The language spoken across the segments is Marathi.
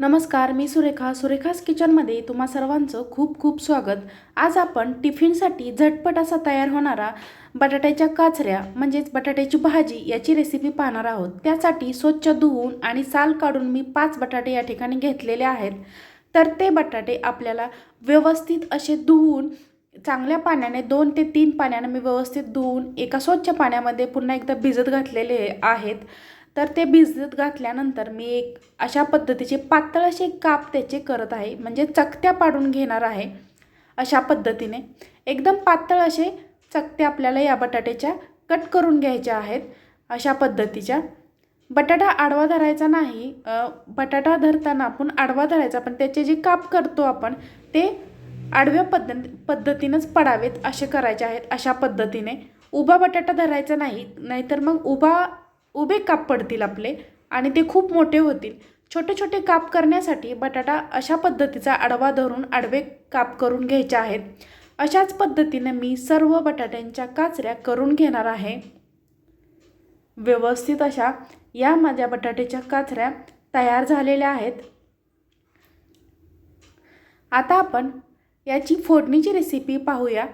नमस्कार मी सुरेखा. सुरेखास किचनमध्ये तुम्हा सर्वांचं खूप खूप स्वागत. आज आपण टिफिनसाठी झटपट असा तयार होणारा बटाट्याच्या काचऱ्या म्हणजेच बटाट्याची भाजी याची रेसिपी पाहणार आहोत. त्यासाठी स्वच्छ धुवून आणि साल काढून मी पाच बटाटे या ठिकाणी घेतलेले आहेत. तर ते बटाटे आपल्याला व्यवस्थित असे धुवून चांगल्या पाण्याने दोन ते तीन पाण्याने मी व्यवस्थित धुवून एका स्वच्छ पाण्यामध्ये पुन्हा एकदा भिजत घातलेले आहेत. तर ते भिजत घातल्यानंतर मी एक अशा पद्धतीचे पातळ असे काप त्याचे करत आहे म्हणजे चकत्या पाडून घेणार आहे अशा पद्धतीने. एकदम पातळ असे चकत्या आपल्याला या बटाट्याच्या कट करून घ्यायच्या आहेत अशा पद्धतीच्या. बटाटा आडवा धरायचा नाही बटाटा धरताना आपण आडवा धरायचा पण त्याचे जे काप करतो आपण ते आडव्या पद्धत पद्धतीनंच पडावेत असे करायचे आहेत अशा पद्धतीने. उभा बटाटा धरायचा नाही नाहीतर मग उभा उभे काप पडतील आपले आणि ते खूप मोठे होतील. छोटे छोटे काप करण्यासाठी बटाटा अशा पद्धतीचा आडवा धरून आडवे काप करून घ्यायचे आहेत. अशाच पद्धतीने मी सर्व बटाट्यांच्या काचऱ्या करून घेणार आहे. व्यवस्थित अशा या माझ्या बटाट्याच्या काचऱ्या तयार झालेल्या आहेत. आता आपण याची फोडणीची रेसिपी पाहूया.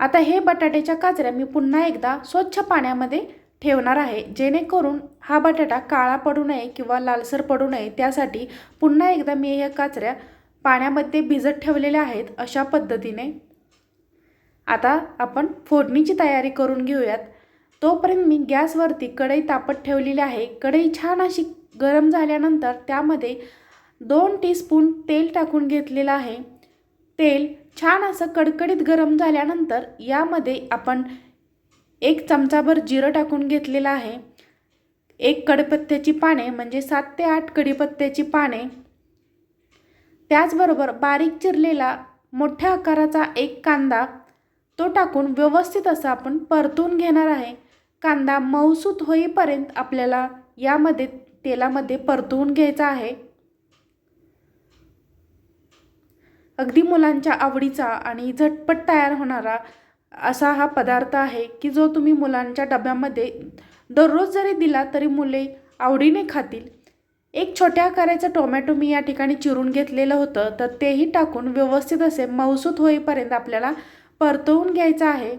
आता हे बटाट्याच्या काचऱ्या मी पुन्हा एकदा स्वच्छ पाण्यामध्ये ठेवणार आहे. जेणेकरून हा बटाटा काळा पडू नये किंवा लालसर पडू नये त्यासाठी पुन्हा एकदा मी ह्या काचऱ्या पाण्यामध्ये भिजत ठेवलेल्या आहेत अशा पद्धतीने. आता आपण फोडणीची तयारी करून घेऊयात. तोपर्यंत मी गॅसवरती कढई तापत ठेवलेली आहे. कढई छान अशी गरम झाल्यानंतर त्यामध्ये दोन टीस्पून तेल टाकून घेतलेलं आहे. तेल छान असं कडकडीत गरम झाल्यानंतर यामध्ये आपण एक चमचाभर जिरं टाकून घेतलेलं आहे. एक कडपत्त्याची पाने म्हणजे सात ते आठ कडीपत्त्याची पाने. त्याचबरोबर बारीक चिरलेला मोठ्या आकाराचा एक कांदा तो टाकून व्यवस्थित असं आपण परतून घेणार आहे. कांदा मऊसूत होईपर्यंत आपल्याला यामध्ये तेलामध्ये परतवून घ्यायचा आहे. अगदी मुलांच्या आवडीचा आणि झटपट तयार होणारा असा हा पदार्थ आहे की जो तुम्ही मुलांच्या डब्यामध्ये दररोज जरी दिला तरी मुले आवडीने खातील. एक छोट्या आकाराचं टोमॅटो मी या ठिकाणी चिरून घेतलेलं होतं तर तेही टाकून व्यवस्थित असे मऊसूत होईपर्यंत आपल्याला परतवून घ्यायचं आहे.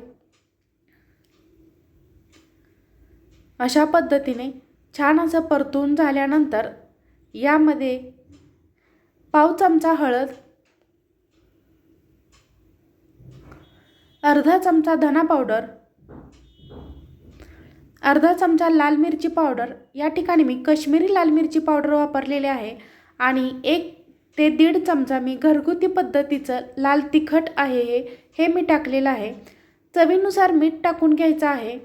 अशा पद्धतीने छान असं परतून झाल्यानंतर यामध्ये पाव चमचा हळद अर्धा चमचा धना पावडर अर्धा चमचा लाल मिरची पावडर या ठिकाणी मी कश्मीरी लाल मिरची पावडर वापरलेली आहे आणि एक ते दीड चमचा मी घरगुती पद्धतीचं लाल तिखट आहे हे हे मी टाकलेलं आहे. चवीनुसार मीठ टाकून घ्यायचं आहे.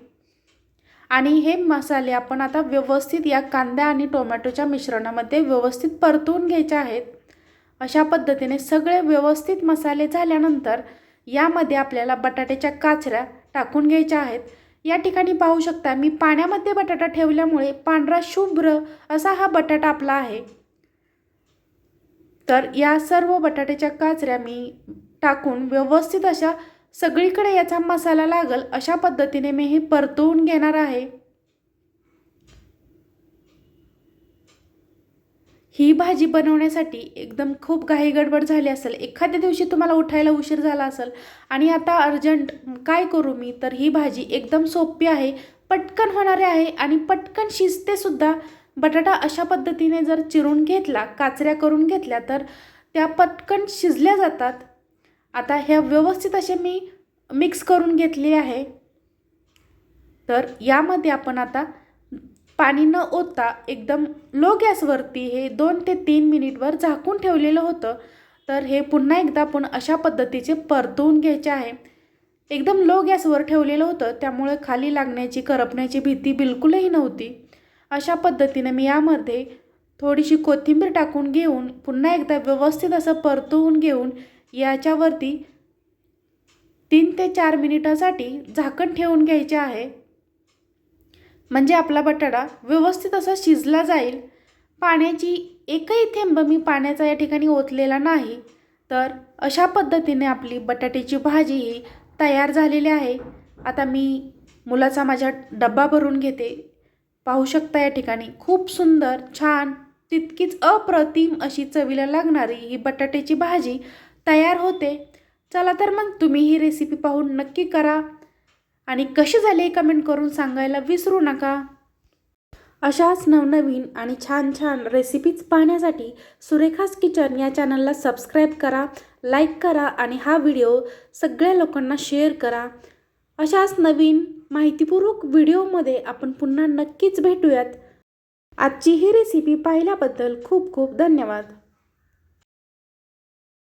आणि हे मसाले आपण आता व्यवस्थित या कांदा आणि टोमॅटोच्या मिश्रणामध्ये व्यवस्थित परतून घ्यायचे आहेत. अशा पद्धतीने सगळे व्यवस्थित मसाले झाल्यानंतर यामध्ये आपल्याला बटाट्याच्या काचऱ्या टाकून घ्यायच्या आहेत. या ठिकाणी पाहू शकता मी पाण्यामध्ये बटाटा ठेवल्यामुळे पांढरा शुभ्र असा हा बटाटा आपला आहे. तर या सर्व बटाट्याच्या काचऱ्या मी टाकून व्यवस्थित अशा सगळीकडे याचा मसाला लागल अशा पद्धतीने मी हे परतवून घेणार आहे. ही भाजी बनवण्यासाठी एकदम खूप घाई गडबड झाली असेल. एखाद्या दिवशी तुम्हाला उठायला उशीर झाला असेल आणि आता अर्जंट काय करू मी? तर ही भाजी एकदम सोपी आहे पटकन होणारी आहे आणि पटकन शिजतेसुद्धा बटाटा अशा पद्धतीने जर चिरून घेतला काचऱ्या करून घेतल्या तर त्या पटकन शिजल्या जातात. आता ह्या व्यवस्थित असे मी मिक्स करून घेतली आहे. तर यामध्ये आपण आता पाणी न ओतता एकदम लो गॅसवरती हे दोन ते तीन मिनिटवर झाकून ठेवलेलं होतं. तर हे पुन्हा एकदा आपण अशा पद्धतीचे परतवून घ्यायचे आहे. एकदम लो गॅसवर ठेवलेलं होतं. त्यामुळे खाली लागण्याची करपण्याची भीती बिलकुलही नव्हती. अशा पद्धतीने मी यामध्ये थोडीशी कोथिंबीर टाकून घेऊन पुन्हा एकदा व्यवस्थित असं परतवून घेऊन याच्यावरती तीन ते चार मिनिटासाठी झाकण ठेवून घ्यायचे आहे. म्हणजे आपला बटाटा व्यवस्थित असा शिजला जाईल. पाण्याची एकही थेंब मी पाण्याचा या ठिकाणी ओतलेला नाही. तर अशा पद्धतीने आपली बटाट्याची भाजी ही तयार झालेली आहे. आता मी मुलाचा माझ्या डब्बा भरून घेते. पाहू शकता या ठिकाणी खूप सुंदर छान तितकीच अप्रतिम अशी चवीला लागणारी ही बटाट्याची भाजी तयार होते. चला तर मग तुम्ही ही रेसिपी पाहून नक्की करा. आणि कशी झाले कमेंट करून सांगायला विसरू नका. अशाच नवनवीन आणि छान छान रेसिपीज पाहण्यासाठी सुरेखास किचन या चॅनलला सबस्क्राईब करा लाईक करा आणि हा व्हिडिओ सगळ्या लोकांना शेअर करा. अशाच नवीन माहितीपूर्वक व्हिडिओमध्ये आपण पुन्हा नक्कीच भेटूयात. आजची ही रेसिपी पाहिल्याबद्दल खूप खूप धन्यवाद.